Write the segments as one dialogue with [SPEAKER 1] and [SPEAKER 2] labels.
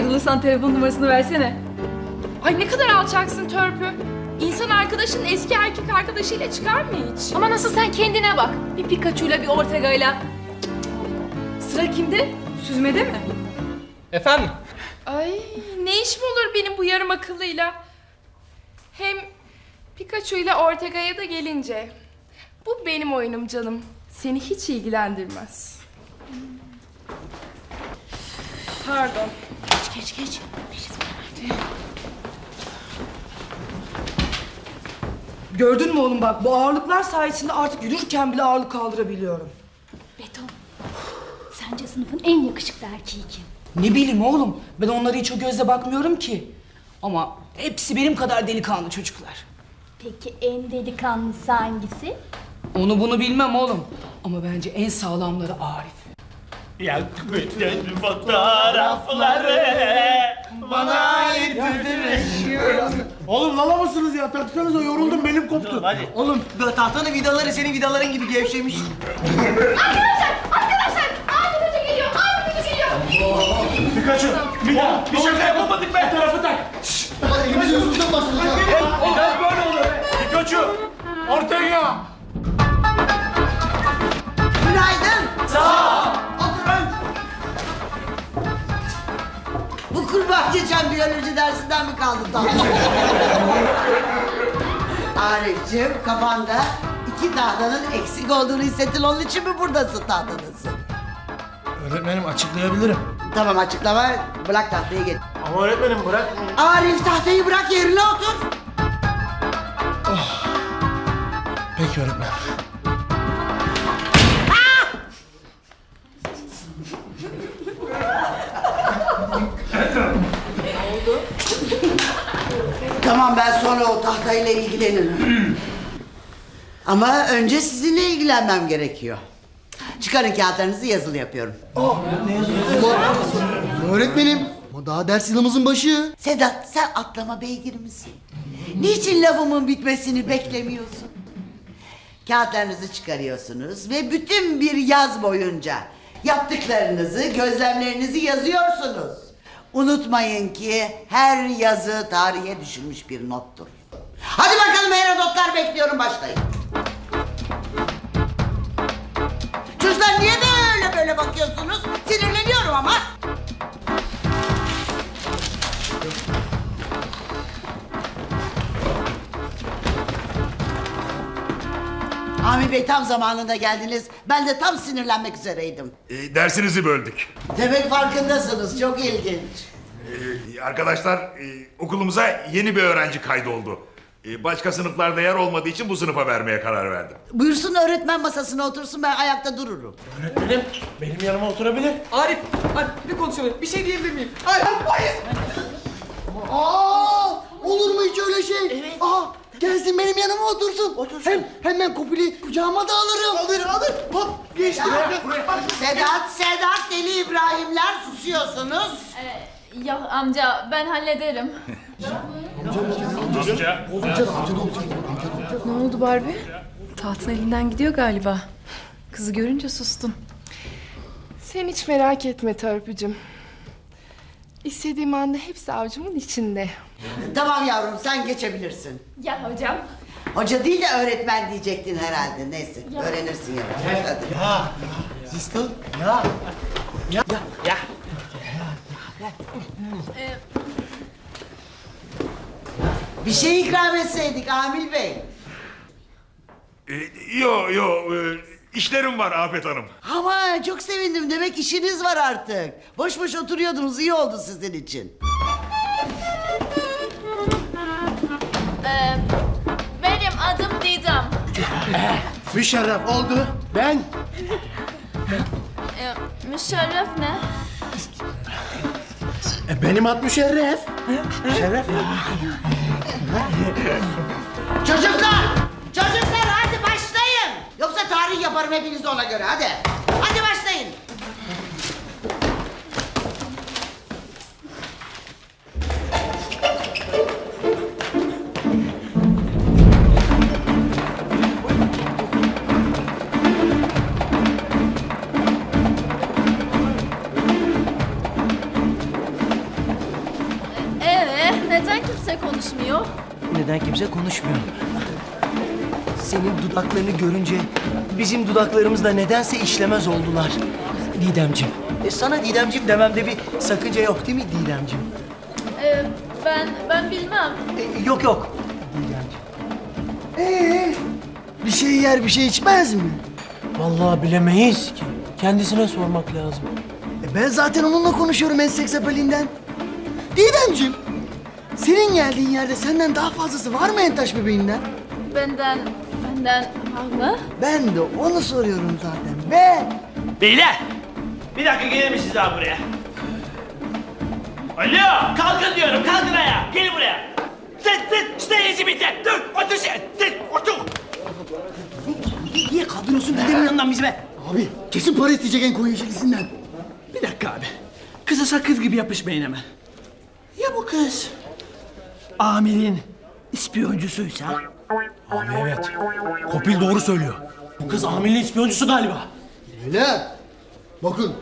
[SPEAKER 1] Ayrılırsan telefon numarasını versene.
[SPEAKER 2] Ay ne kadar alçaksın törpü. İnsan arkadaşın eski erkek arkadaşıyla çıkar mı hiç?
[SPEAKER 1] Ama nasıl sen kendine bak. Bir Pikachu'yla bir Ortega'yla. Sıra kimde? Süzmede mi?
[SPEAKER 3] Efendim?
[SPEAKER 2] Ay ne iş mi olur benim bu yarım akıllıyla? Hem Pikachu ile Ortega'ya da gelince. Bu benim oyunum canım. Seni hiç ilgilendirmez. Pardon.
[SPEAKER 4] Geç geç.
[SPEAKER 5] Gördün mü oğlum bak bu ağırlıklar sayesinde artık yürürken bile ağırlık kaldırabiliyorum.
[SPEAKER 4] Beton. Sence sınıfın en yakışıklı erkeği kim?
[SPEAKER 5] Ne bileyim oğlum ben onlara hiç o gözle bakmıyorum ki. Ama hepsi benim kadar delikanlı çocuklar.
[SPEAKER 4] Peki en delikanlısı hangisi?
[SPEAKER 5] Onu bunu bilmem oğlum. Ama bence en sağlamları Arif.
[SPEAKER 6] Yak bütün fotoğrafları bana ayırtırdın
[SPEAKER 7] Oğlum lala mısınız ya? Taksanıza yoruldum belim koptu.
[SPEAKER 6] Hadi.
[SPEAKER 3] Oğlum tahtanın vidaları senin vidaların gibi gevşemiş.
[SPEAKER 6] Pikachu
[SPEAKER 8] geçen biyoloji dersinden mi kaldı tam? Arif'ciğim kafanda iki tahtanın eksik olduğunu hissettin onun için mi buradasın tahtanızın?
[SPEAKER 7] Öğretmenim açıklayabilirim.
[SPEAKER 8] Tamam açıklama bırak tahtayı geç.
[SPEAKER 6] Ama öğretmenim bırak.
[SPEAKER 8] Arif tahtayı bırak yerine otur.
[SPEAKER 7] Peki öğretmen.
[SPEAKER 8] Ben sonra o tahtayla ilgilenirim. Ama önce sizinle ilgilenmem gerekiyor. Çıkarın kağıtlarınızı yazılı yapıyorum.
[SPEAKER 7] Öğretmenim. Ama daha ders yılımızın başı.
[SPEAKER 8] Sedat sen atlama beygir misin? Niçin lafımın bitmesini beklemiyorsun? Kağıtlarınızı çıkarıyorsunuz ve bütün bir yaz boyunca yaptıklarınızı, gözlemlerinizi yazıyorsunuz. Unutmayın ki her yazı tarihe düşülmüş bir nottur. Hadi bakalım Herodotlar bekliyorum başlayın. Çocuklar niye böyle böyle bakıyorsunuz? Sinirleniyorum ama. Amir Bey tam zamanında geldiniz. Ben de tam sinirlenmek üzereydim.
[SPEAKER 9] E, dersinizi böldük.
[SPEAKER 8] Demek farkındasınız. Çok ilginç.
[SPEAKER 9] E, arkadaşlar e, okulumuza yeni bir öğrenci kaydoldu. E, başka sınıflarda yer olmadığı için bu sınıfa vermeye karar verdim.
[SPEAKER 8] Buyursun öğretmen masasına otursun ben ayakta dururum.
[SPEAKER 6] Öğretmenim benim yanıma oturabilir.
[SPEAKER 3] Arif, Arif bir konuşalım. Bir şey diyebilir miyim? Hayır, hayır.
[SPEAKER 7] Aa, olur mu hiç öyle şey? Evet. Aa, gelsin benim yanıma otursun.
[SPEAKER 8] Otursun.
[SPEAKER 7] Hem hemen kopili kucağıma da alırım. Alır alır. Hop geçti.
[SPEAKER 8] Sedat, Sedat, Deli İbrahimler susuyorsunuz.
[SPEAKER 1] Yok amca ben hallederim. Ne oldu Barbie? Tahtın elinden gidiyor galiba. Kızı görünce sustun.
[SPEAKER 2] Sen hiç merak etme törpücüm. İstediğim anda hepsi avcumun içinde.
[SPEAKER 8] Tamam yavrum sen geçebilirsin.
[SPEAKER 4] Ya hocam.
[SPEAKER 8] Hoca değil de öğretmen diyecektin herhalde. Neyse öğrenirsin yavaş. Hadi.
[SPEAKER 7] Sistel. Ya.
[SPEAKER 8] Bir şey ikram etseydik Amil Bey.
[SPEAKER 9] E, yo yo e, işlerim var Afet Hanım.
[SPEAKER 8] Ama çok sevindim. Demek işiniz var artık. Boş boş oturuyordunuz. iyi oldu sizin için.
[SPEAKER 1] Ee, benim adım Didem.
[SPEAKER 7] Müşerref oldu. Ben.
[SPEAKER 1] Ee, müşerref ne?
[SPEAKER 7] E, benim ad Müşerref. Müşerref.
[SPEAKER 8] Çocuklar! Çocuklar yaparım hepiniz ona göre. Hadi. Hadi başlayın.
[SPEAKER 1] neden kimse konuşmuyor?
[SPEAKER 10] Neden kimse konuşmuyor? Senin dudaklarını görünce bizim dudaklarımız da nedense işlemez oldular. Didemcim. E sana Didemcim dememde bir sakınca yok değil mi Didemcim?
[SPEAKER 1] Ee, ben ben bilmem.
[SPEAKER 10] E, yok yok. Didemcim.
[SPEAKER 7] Ee, bir şey yer bir şey içmez mi?
[SPEAKER 6] Vallahi bilemeyiz ki. Kendisine sormak lazım.
[SPEAKER 7] E ben zaten onunla konuşuyorum Ensek Zeppelinden. Didemciğim, senin geldiğin yerde senden daha fazlası var mı Entaş bebeğinden?
[SPEAKER 1] Benden var mı?
[SPEAKER 7] Ben de onu soruyorum zaten. Be!
[SPEAKER 6] Beyler! Bir dakika gelir misiniz abi buraya? Alo! Kalkın diyorum, kalkın ayağa! Gelin buraya! Tık tık! İşte izi bitti! Dur! Otur sen! Tık! Otur!
[SPEAKER 10] Niye kaldırıyorsun Didem'in yanından bizi be?
[SPEAKER 7] Abi kesin para isteyecek en koyu yeşilisinden.
[SPEAKER 6] Bir dakika abi. Kıza sakız gibi yapışmayın hemen. Ya bu kız? Amir'in ispiyoncusuysa?
[SPEAKER 3] Abi evet. Kopil doğru söylüyor. Bu kız Amir'in ispiyoncusu galiba.
[SPEAKER 7] Öyle. Bakın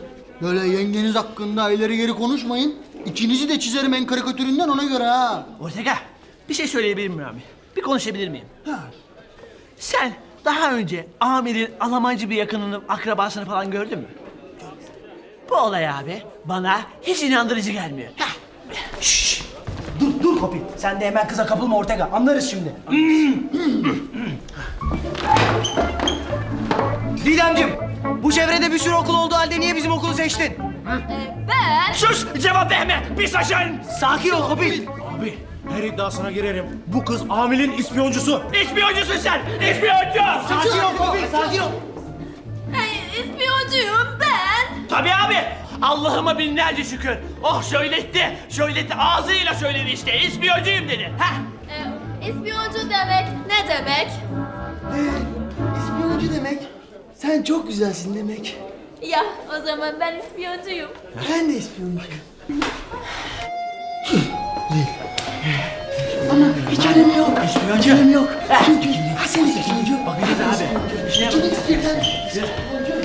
[SPEAKER 7] böyle yengeniz hakkında ileri geri konuşmayın. İkinizi de çizerim en karikatüründen ona göre ha.
[SPEAKER 6] Ortega, bir şey söyleyebilir miyim abi? Bir konuşabilir miyim? Sen daha önce Amir'in Almancı bir yakınının akrabasını falan gördün mü? Bu olay abi bana hiç inandırıcı gelmiyor. Heh.
[SPEAKER 10] Şşş! Dur Kopil. Sen de hemen kıza kapılma Ortega. Anlarız şimdi. Didemcim, bu çevrede bir sürü okul olduğu halde niye bizim okulu seçtin?
[SPEAKER 1] Ee, ben
[SPEAKER 6] Sus! Cevap verme! Bir saçın!
[SPEAKER 10] Sakin ol Kopil.
[SPEAKER 3] Abi her iddiasına girerim. Bu kız Amir'in ispiyoncusu.
[SPEAKER 6] İspiyoncusun sen! İspiyoncu!
[SPEAKER 10] Sakin ol Kopil, sakin ol.
[SPEAKER 6] Allah'ıma binlerce şükür. Oh söyletti, söyletti. Ağzıyla söyledi işte. İspiyoncuyum dedi. Heh.
[SPEAKER 1] Ee, ispiyoncu demek ne demek?
[SPEAKER 7] Ee, ispiyoncu demek. Sen çok güzelsin demek.
[SPEAKER 1] Ya o zaman ben ispiyoncuyum.
[SPEAKER 7] Ben de ispiyoncuyum. Ama hiç önemi yok.
[SPEAKER 10] İspiyoncu.
[SPEAKER 7] Önemi yok. Çünkü
[SPEAKER 10] Ha sen de ispiyoncu.
[SPEAKER 7] İkiniz birden ispiyoncu.